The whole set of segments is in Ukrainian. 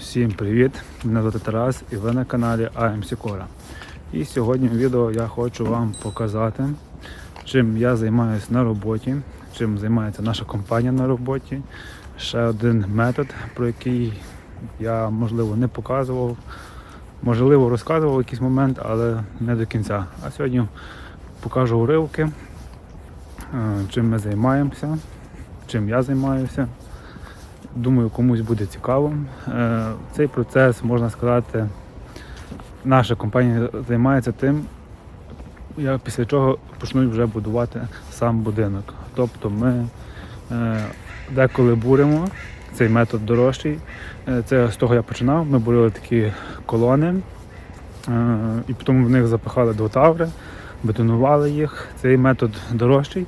Всім привіт! Мене звати Тарас і ви на каналі AMC Cora. І сьогодні в відео я хочу вам показати, чим я займаюся на роботі, чим займається наша компанія на роботі. Ще один метод, про який я можливо не показував, можливо розказував в якийсь момент, але не до кінця. А сьогодні покажу уривки, е, чим ми займаємося, чим я займаюся. Думаю, комусь буде цікаво. Е, Цей процес, можна сказати, наша компанія займається тим, після чого почну вже будувати сам будинок. Тобто ми е, деколи буримо, цей метод дорожчий. Е, Це з того я починав. Ми бурили такі колони, і потім в них запихали двотаври, бетонували їх. Цей метод дорожчий.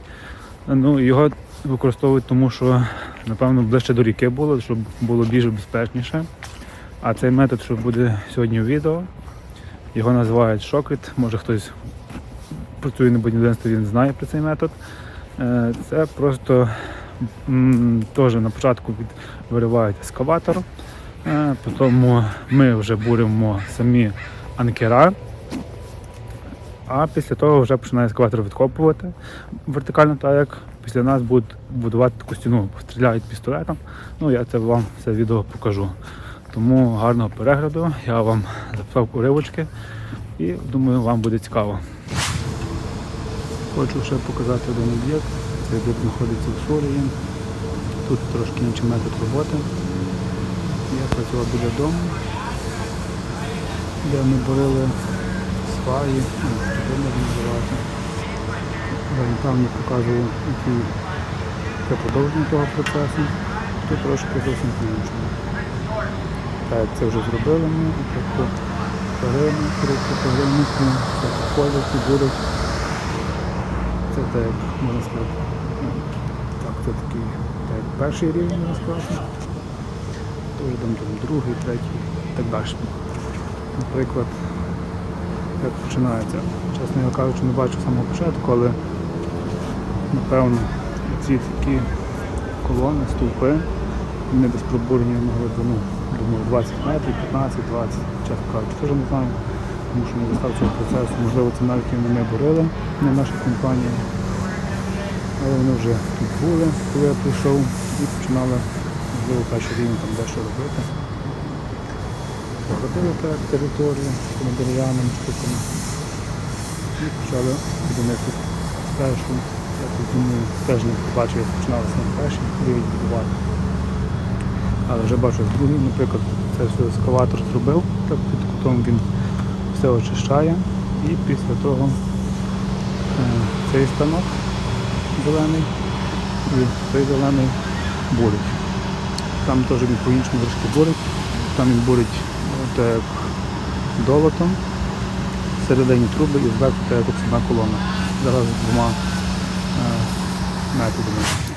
Ну, його використовують тому, що напевно ближче до ріки було, щоб було більш безпечніше. А цей метод, що буде сьогодні в відео, його називають шокріт. Може хтось працює на будівництві, він знає про цей метод. Е, Це просто теж на початку виривають ескаватор, е, потім ми вже буримо самі анкера. А після того вже починає ескаватор відкопувати вертикально, так як після нас будуть будувати таку стіну, стріляють пістолетом. Ну я це вам це відео покажу. Тому гарного перегляду, я вам записав уривочки і думаю, вам буде цікаво. Хочу ще показати один об'єкт. Цей об'єкт знаходиться в Сурії. Тут трошки інший метод роботи. Я працював біля дому, де ми борили сваї, ну, що можна називати. Я показував який це продовження того процесу. Тут трошки зовсім по-іншому. Так, це вже зробили ми, тобто периметри, периметри, це ходять і будуть. Це так, можна сказати. Так, це такий так, перший рівень, сказати. Тож там, там другий, третій і так далі. Наприклад, як починається. Чесно я кажучи, не бачу самого початку, але напевно ці такі колони, стовпи, вони без пробурення на глибину, думаю, 20 метрів, 15, 20, чесно кажучи, теж не знаю, тому що не достав цього процесу. Можливо, це навіть і не ми борили, не наша компанія. Але вони вже тут були, коли я прийшов і починали, можливо, перший рівень там дещо робити. Робили так територію такими дерев'яними штуками. І почали першим. Я тут теж не бачив, як починалося на перший рівень будувати. Але вже бачу наприклад, це все ескаватор зробив, так під кутом він все очищає. І після того е, цей станок зелений і цей зелений бурить. Там теж він по-іншому трошки бурить. Там він бурить е, так долотом, всередині труби і зверху так як одна колона. Зараз двома е, методами.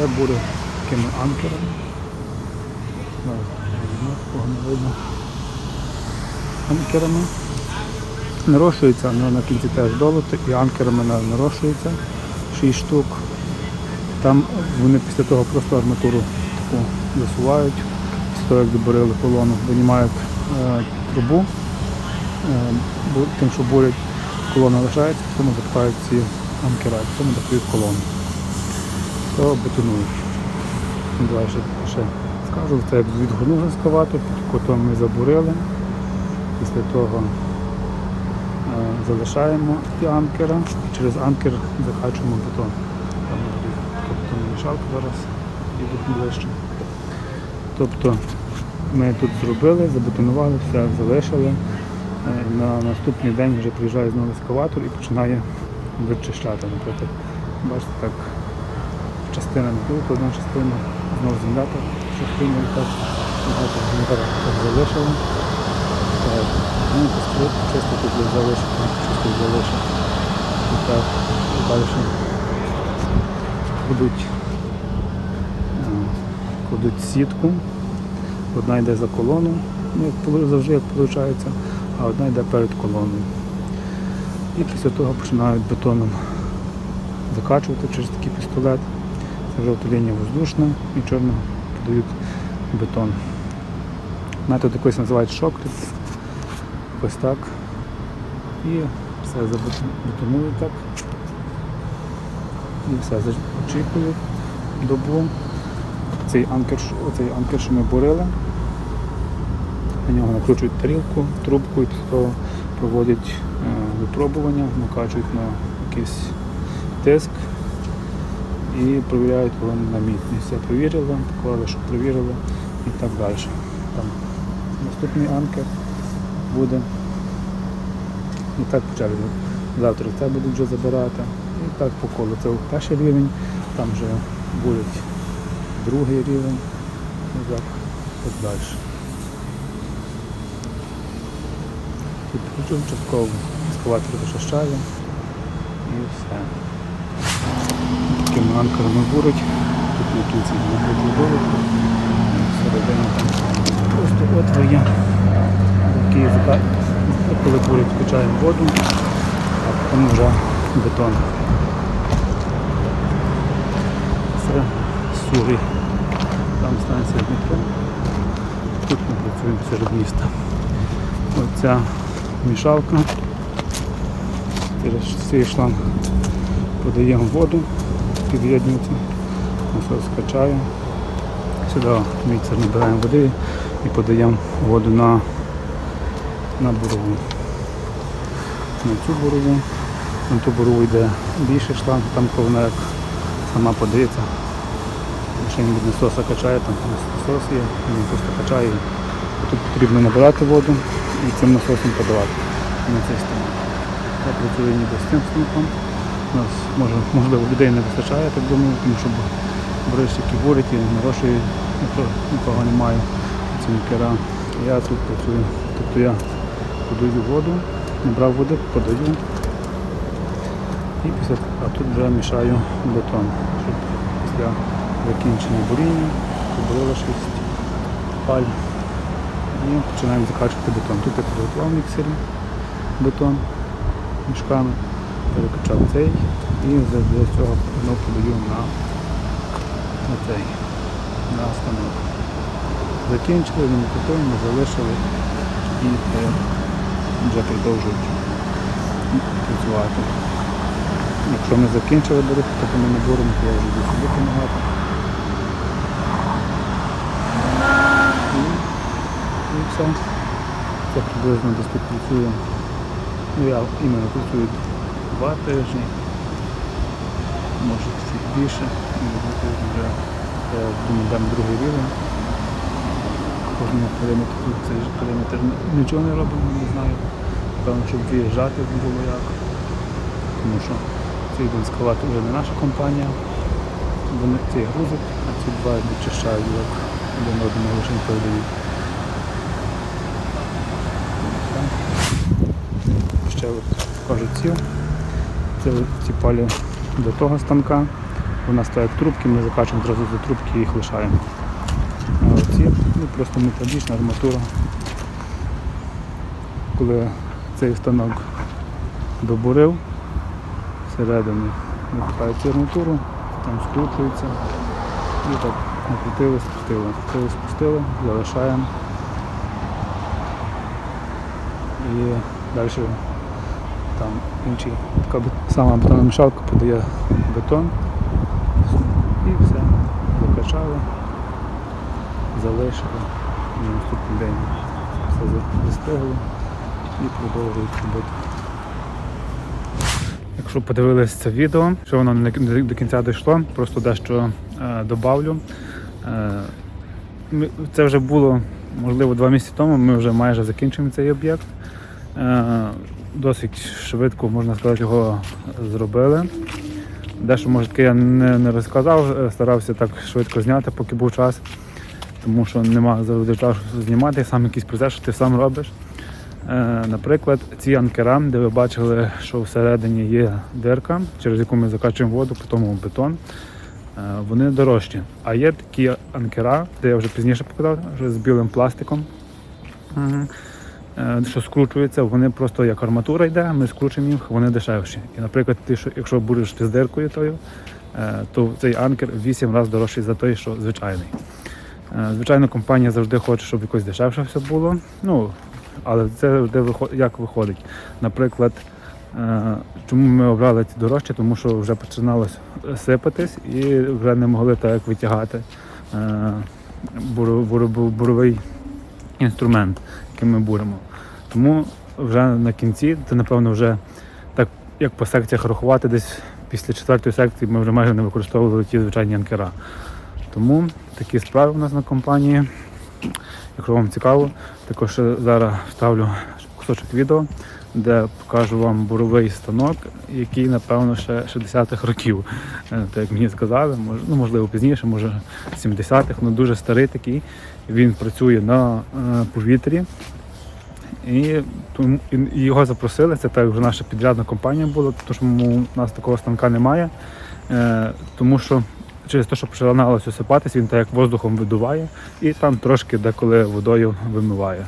Це буде такими анкерами. Анкерами. Нарощується ну, на кінці теж долоти і анкерами на- нарощується 6 штук. Там вони після того просто арматуру таку засувають, після того, як добурили колону, винімають е, трубу, е, тим, що бурять, колона лишається, в цьому запхають ці анкера, в цьому докують колону. То бетонують. Далі ще скажу, це як відгорнув ескаватор, під котом ми забурили. Після того е, залишаємо анкера і через анкер закачуємо бетон. Там бетонна мішалка зараз їду ближче. Тобто ми тут зробили, забетонували, все залишили. Е, На наступний день вже приїжджає знову ескаватор і починає вичищати. Наприклад, бачите, так частинами тут, одна частина, знову земля так, частина і так, так залишили. Так, ну, постріл, чисто тут буде залишити, чисто залишити. І так, і далі будуть е, кладуть сітку. Одна йде за колону, ну, як завжди як виходить, а одна йде перед колоною. І після того починають бетоном закачувати через такий пістолет. Це жовта лінія воздушна і чорна подають бетон. Метод якийсь називають шокрит. Ось так. І все забетонують так. І все, зачікують добу. Цей анкер, оцей анкер, що ми бурили, на нього накручують тарілку, трубку і після того проводять е, випробування, накачують на якийсь тиск і перевіряють його на міцність. Все перевірили, поклали, що перевірили і так далі. Там наступний анкер буде. І так почали. Завтра це будуть вже забирати. І так по колу. Це перший рівень, там вже будуть другий рівень. І так, так далі. Тут включив частково ескаватор вичищає і все. Анкерами бурить. Тут на кінці накриті долики. Середина там просто отвір є. Який коли бурять, включаємо воду, а потім вже бетон. Це Сурі. Там станція метро. Тут ми працюємо серед міста. Оця мішалка. Через цей шланг подаємо воду, під'єднується, насос качає. Сюди міксер набираємо води і подаємо воду на, на бурову. На цю бурову. На ту бурову йде більший шланг, там коли вона як сама подається. Якщо він від насоса качає, там насос є, він просто качає. Тут потрібно набирати воду і цим насосом подавати на цей станок. Я працюю ніби з цим станком. Нас може, можливо людей не вистачає, так думаю, тому що борищики бурять і нарошують, нікого, немає ці кера. Я тут працюю. Тобто я подаю воду, набрав води, подаю. І після, а тут вже мішаю бетон, щоб після закінчення буріння побурила 6 паль. І починаємо закачувати бетон. Тут я приготував в міксері бетон мішками, перекачав цей і для цього знову подаю на, на цей, на станок. Закінчили, він ми залишили і вже продовжують працювати. Якщо ми закінчили боротьбу, то ми не боремо, то я вже буду собі допомагати. І, і все. Це приблизно десь тут працює. Ну я іменно працюю два тижні, може чуть більше, вже я дам другий рівень. Кожного периметр, цей периметр нічого не робимо, не знаю. Певно, щоб виїжджати було як. Тому що цей один скалат вже не наша компанія. Вони цей грузить, а ці два відчищають як один одному лише передають. Ще от кажуть ці. Це ці палі до того станка. У нас так трубки, ми закачуємо одразу за трубки і їх лишаємо. А оці ну, просто металічна арматура. Коли цей станок добурив всередині, випихають арматуру, там скручується і так накрутили, спустили, накрутили, спустили, залишаємо. І далі там інший, така сама бетономішалка подає бетон і все, закачали, залишили, на наступний день все за- застигли і продовжують роботу. Якщо подивились це відео, що воно не до кінця дійшло, просто дещо е, добавлю. Е, це вже було можливо два місяці тому. Ми вже майже закінчуємо цей об'єкт. Е, досить швидко, можна сказати, його зробили. Дещо, може, таки я не, не розказав, е, старався так швидко зняти, поки був час, тому що нема завжди часу знімати, сам якийсь процес, що ти сам робиш. Е, Наприклад, ці анкера, де ви бачили, що всередині є дирка, через яку ми закачуємо воду, потім бетон, е, вони дорожчі. А є такі анкера, де я вже пізніше показав, що з білим пластиком, Мгм. Е, що скручуються, вони просто як арматура йде, ми скручуємо їх, вони дешевші. І, наприклад, ти, що, якщо будеш ти з диркою тою, е, то цей анкер в 8 разів дорожчий за той, що звичайний. Е, Звичайно, компанія завжди хоче, щоб якось дешевше все було. Ну, але це завжди виход- як виходить. Наприклад, чому ми обрали ці дорожчі? Тому що вже починалось сипатись і вже не могли так витягати буро- буро- буровий інструмент, яким ми буримо. Тому вже на кінці, це напевно вже так як по секціях рахувати, десь після четвертої секції ми вже майже не використовували ті звичайні анкера. Тому такі справи у нас на компанії. Якщо вам цікаво, також зараз вставлю кусочок відео, де покажу вам буровий станок, який, напевно, ще 60-х років, Е, так як мені сказали, ну, можливо пізніше, може 70-х, ну дуже старий такий. Він працює на е, повітрі. І його запросили, це так вже наша підрядна компанія була, тому що у нас такого станка немає. Е, тому що через те, що починалося осипатись, він так як воздухом видуває і там трошки деколи водою вимиває.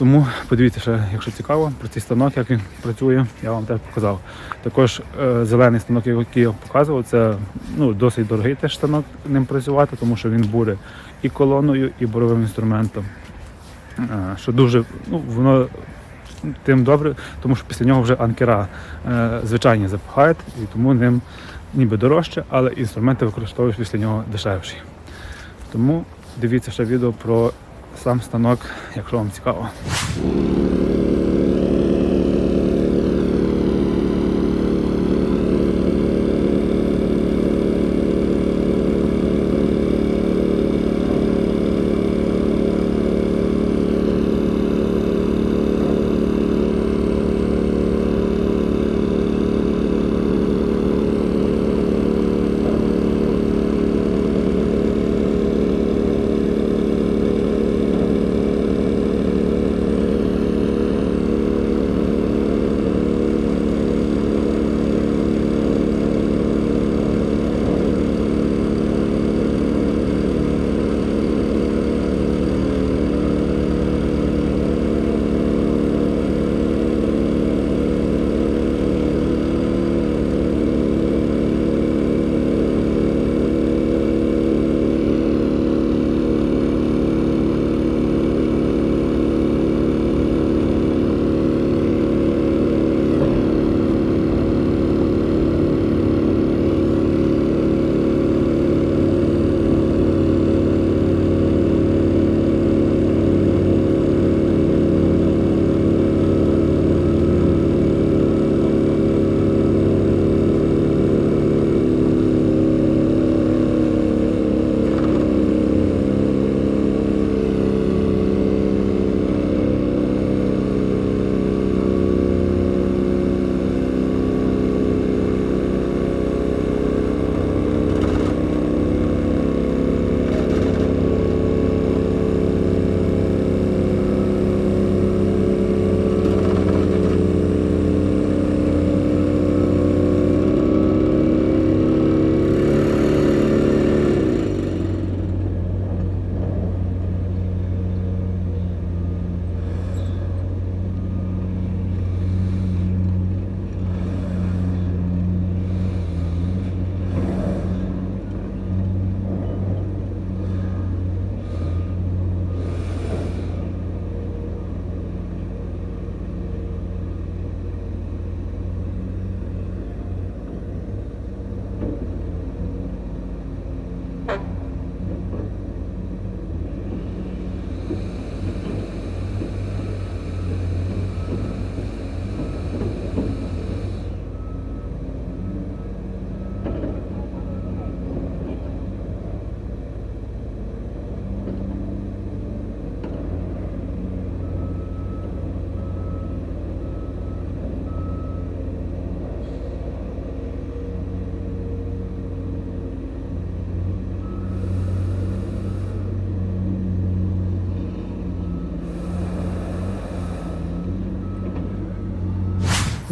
Тому подивіться ще, якщо цікаво, про цей станок, як він працює, я вам теж показав. Також е, зелений станок, який я показував, це ну, досить дорогий теж станок ним працювати, тому що він буре і колоною, і боровим інструментом. Е, що дуже, ну, воно тим добре, тому що після нього вже анкера е, звичайні запахають, і тому ним ніби дорожче, але інструменти використовуєш після нього дешевші. Тому дивіться ще відео про сам станок, якщо вам цікаво.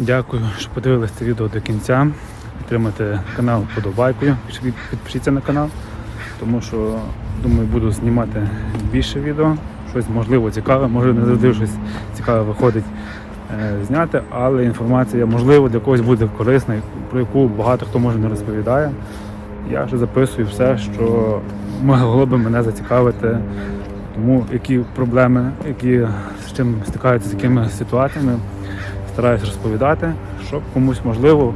Дякую, що подивилися це відео до кінця. Підтримайте канал подобайкою, підпишіться на канал, тому що думаю, буду знімати більше відео. Щось можливо цікаве, може не завжди щось цікаве виходить е, зняти, але інформація можливо для когось буде корисна, про яку багато хто може не розповідає. Я вже записую все, що могло би мене зацікавити. Тому які проблеми, які з чим стикаються з якими ситуаціями, стараюсь розповідати, щоб комусь можливо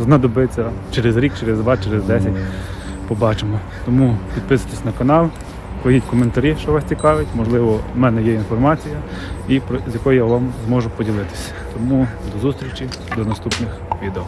знадобиться через рік, через два, через десять. Побачимо. Тому підписуйтесь на канал, пишіть коментарі, що вас цікавить. Можливо, в мене є інформація, і з якою я вам зможу поділитися. Тому до зустрічі, до наступних відео.